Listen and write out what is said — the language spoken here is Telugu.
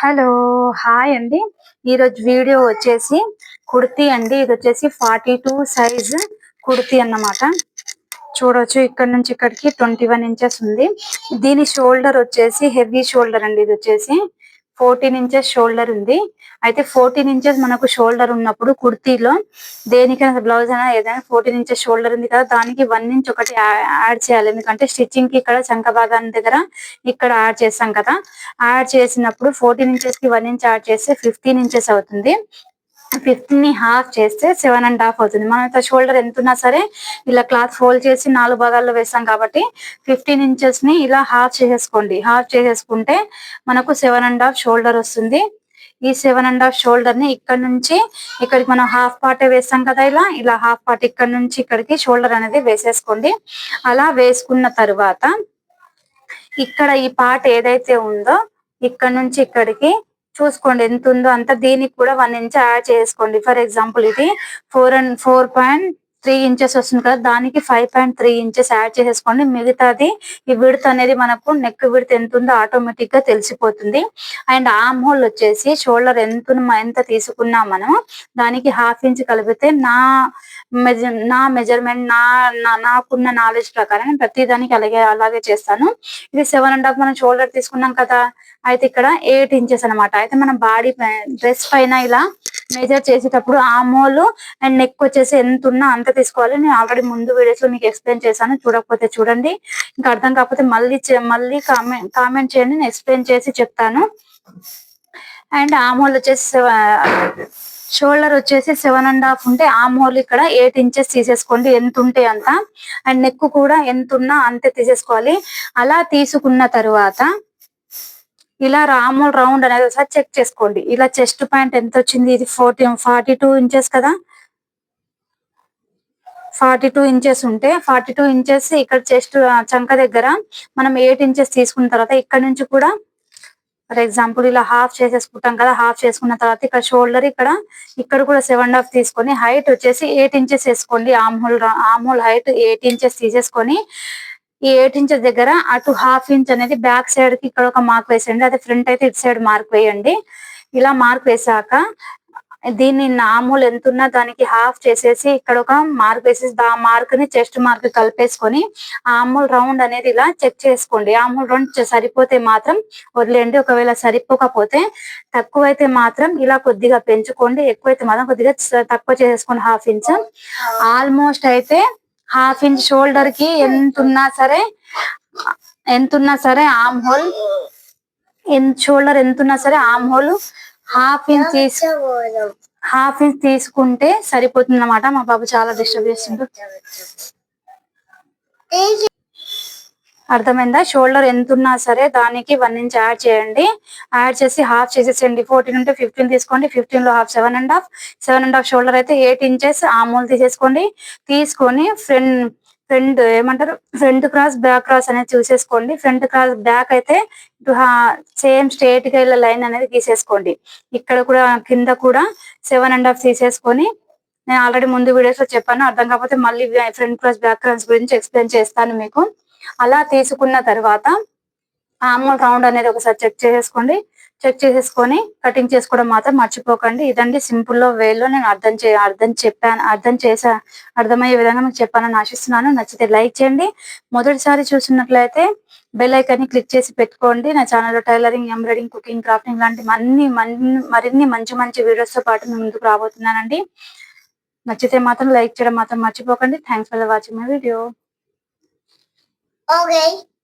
హలో హాయ్ అండి. ఈరోజు వీడియో వచ్చేసి కుర్తి అండి. ఇది వచ్చేసి ఫార్టీ టూ సైజ్ కుర్తి అన్నమాట. చూడొచ్చు ఇక్కడ నుంచి ఇక్కడికి ట్వంటీ వన్ ఇంచెస్ ఉంది. దీని షోల్డర్ వచ్చేసి హెవీ షోల్డర్ అండి ఇది వచ్చేసి. ఫోర్టీన్ ఇంచెస్ షోల్డర్ ఉంది. అయితే ఫోర్టీన్ ఇంచెస్ మనకు షోల్డర్ ఉన్నప్పుడు కుర్తీలో దేనికైనా బ్లౌజ్ అయినా ఏదైనా ఫోర్టీన్ ఇంచెస్ షోల్డర్ ఉంది కదా దానికి వన్ ఇంచ్ ఒకటి యాడ్ చేయాలి. ఎందుకంటే స్టిచ్చింగ్కి ఇక్కడ చంక భాగాన్ని దగ్గర ఇక్కడ యాడ్ చేస్తాం కదా. యాడ్ చేసినప్పుడు ఫోర్టీన్ ఇంచెస్కి వన్ ఇంచ్ యాడ్ చేస్తే ఫిఫ్టీన్ ఇంచెస్ అవుతుంది. ఫిఫ్త్ని హాఫ్ చేస్తే సెవెన్ అండ్ హాఫ్ అవుతుంది. మన షోల్డర్ ఎంత ఉన్నా సరే ఇలా క్లాత్ ఫోల్డ్ చేసి నాలుగు భాగాల్లో వేస్తాం కాబట్టి ఫిఫ్టీన్ ఇంచెస్ని ఇలా హాఫ్ చేసేసుకోండి. హాఫ్ చేసేసుకుంటే మనకు సెవెన్ అండ్ హాఫ్ షోల్డర్ వస్తుంది. ఈ సెవెన్ అండ్ హాఫ్ షోల్డర్ని ఇక్కడ నుంచి ఇక్కడికి మనం హాఫ్ పార్ట్ వేస్తాం కదా ఇలా ఇలా హాఫ్ పార్ట్ ఇక్కడ నుంచి ఇక్కడికి షోల్డర్ అనేది వేసేసుకోండి. అలా వేసుకున్న తర్వాత ఇక్కడ ఈ పార్ట్ ఏదైతే ఉందో ఇక్కడ నుంచి ఇక్కడికి చూసుకోండి ఎంత ఉందో అంత దీనికి కూడా వన్ ఇంచ్ యాడ్ చేసుకోండి. ఫర్ ఎగ్జాంపుల్ ఇది four and four point three inches వస్తుంది కదా దానికి five point three inches add చేసేసుకోండి. మిగతాది ఈ విడత్ అనేది మనకు నెక్ విడత్ ఎంత ఉందో ఆటోమేటిక్గా తెలిసిపోతుంది. అండ్ ఆమ్ హోల్ వచ్చేసి షోల్డర్ ఎంత ఎంత తీసుకున్నా మనం దానికి హాఫ్ ఇంచ్ కలిపితే నా నా మెజర్మెంట్ నా నాకున్న నాలెడ్జ్ ప్రకారం ప్రతి దానికి అలాగే అలాగే చేస్తాను. ఇది సెవెన్ అండ్ హాఫ్ మనం షోల్డర్ తీసుకున్నాం కదా అయితే ఇక్కడ ఎయిట్ ఇంచెస్ అనమాట అయితే మనం బాడీ డ్రెస్ పైన ఇలా మెజర్ చేసేటప్పుడు ఆ అండ్ నెక్ వచ్చేసి ఎంత ఉన్నా అంత తీసుకోవాలి. నేను ఆల్రెడీ ముందు వీడియోస్లో మీకు ఎక్స్ప్లెయిన్ చేశాను. చూడకపోతే చూడండి. ఇంకా అర్థం కాకపోతే మళ్ళీ మళ్ళీ కామెంట్ కామెంట్ చేయండి. నేను ఎక్స్ప్లెయిన్ చేసి చెప్తాను. అండ్ ఆ మోల్ వచ్చేసి షోల్డర్ వచ్చేసి సెవెన్ అండ్ హాఫ్ ఉంటే ఆ మోల్ ఇక్కడ ఎయిట్ ఇంచెస్ తీసేసుకోండి. ఎంత ఉంటే అంత. అండ్ నెక్ కూడా ఎంత ఉన్నా అంతే తీసేసుకోవాలి. అలా తీసుకున్న తర్వాత ఇలా రామూల్ రౌండ్ అనేది ఒకసారి చెక్ చేసుకోండి. ఇలా చెస్ట్ పాయింట్ ఎంత వచ్చింది? ఇది ఫోర్టీ ఫార్టీ టూ ఇంచెస్ కదా? ఫార్టీ టూ ఇంచెస్ ఉంటే ఫార్టీ టూ ఇంచెస్ ఇక్కడ చెస్ట్ చంక దగ్గర మనం ఎయిట్ ఇంచెస్ తీసుకున్న తర్వాత ఇక్కడ నుంచి కూడా ఫర్ ఎగ్జాంపుల్ ఇలా హాఫ్ చేసేసుకుంటాం కదా హాఫ్ చేసుకున్న తర్వాత ఇక్కడ షోల్డర్ ఇక్కడ ఇక్కడ కూడా సెవెన్ హాఫ్ తీసుకొని హైట్ వచ్చేసి ఎయిట్ ఇంచెస్ వేసుకోండి. Armhole armhole height eight inches తీసేసుకొని ఈ ఎయిట్ ఇంచెస్ దగ్గర అటు హాఫ్ ఇంచ్ అనేది బ్యాక్ సైడ్కి ఇక్కడ ఒక మార్క్ వేసేయండి. అదే ఫ్రంట్ అయితే ఇటు సైడ్ మార్క్ వేయండి. ఇలా మార్క్ వేసాక దీన్ని నామూలు ఎంత ఉన్నా దానికి హాఫ్ చేసేసి ఇక్కడ ఒక మార్క్ వేసేసి ఆ మార్క్ని చెస్ట్ మార్క్ కలిపేసుకొని ఆమూల్ రౌండ్ అనేది ఇలా చెక్ చేసుకోండి. ఆమూల్ రౌండ్ సరిపోతే మాత్రం వదిలేండి ఒకవేళ సరిపోకపోతే తక్కువైతే మాత్రం ఇలా కొద్దిగా పెంచుకోండి. ఎక్కువైతే మాత్రం కొద్దిగా తక్కువ చేసేసుకోండి హాఫ్ ఇంచ్ ఆల్మోస్ట్ అయితే హాఫ్ ఇంచ్ షోల్డర్కి ఎంత ఉన్నా సరే ఎంత ఉన్నా సరే ఆమ్ హోల్ ఎంత షోల్డర్ ఎంత ఉన్నా సరే ఆమ్ హోల్ హాఫ్ ఇంచ్ తీసు హాఫ్ ఇంచ్ తీసుకుంటే సరిపోతుంది అన్నమాట మా బాబు చాలా డిస్టర్బ్ చేస్తుంటారు అర్థమైందా? షోల్డర్ ఎంత ఉన్నా సరే దానికి వన్ ఇంచ్ యాడ్ చేయండి. యాడ్ చేసి హాఫ్ చేసేసేయండి. ఫోర్టీన్ ఉంటే ఫిఫ్టీన్ తీసుకోండి. ఫిఫ్టీన్లో half seven and half. Seven and half shoulder అయితే ఎయిట్ ఇంచెస్ ఆమూల్ తీసేసుకోండి. తీసుకొని ఫ్రంట్ ఫ్రంట్ ఏమంటారు? ఫ్రంట్ క్రాస్ బ్యాక్ క్రాస్ అనేది చూసేసుకోండి. ఫ్రంట్ క్రాస్ బ్యాక్ అయితే సేమ్ స్ట్రేట్గా ఇలా లైన్ అనేది తీసేసుకోండి ఇక్కడ కూడా కింద కూడా సెవెన్ అండ్ హాఫ్ తీసేసుకొని నేను ఆల్రెడీ ముందు వీడియోస్లో చెప్పాను. అర్థం కాకపోతే మళ్ళీ ఫ్రంట్ క్రాస్ బ్యాక్ క్రాస్ గురించి ఎక్స్ప్లెయిన్ చేస్తాను మీకు. అలా తీసుకున్న తర్వాత ఆమూల్ రౌండ్ అనేది ఒకసారి చెక్ చేసేసుకోండి. చెక్ చేసేసుకొని కటింగ్ చేసుకోవడం మాత్రం మర్చిపోకండి. ఇదండి సింపుల్లో వేలో నేను అర్థం చే అర్థం చెప్పాను అర్థం చేసా అర్థమయ్యే విధంగా మీకు చెప్పానని ఆశిస్తున్నాను. నచ్చితే లైక్ చేయండి. మొదటిసారి చూసినట్లయితే బెల్ ఐకాన్ని క్లిక్ చేసి పెట్టుకోండి. నా ఛానల్లో టైలరింగ్ ఎంబ్రాయిడింగ్ కుకింగ్ క్రాఫ్టింగ్ లాంటి అన్ని మరిన్ని మంచి మంచి వీడియోస్తో పాటు నేను ముందుకు రాబోతున్నానండి. నచ్చితే మాత్రం లైక్ చేయడం మాత్రం మర్చిపోకండి. Thanks for watching my video Okay.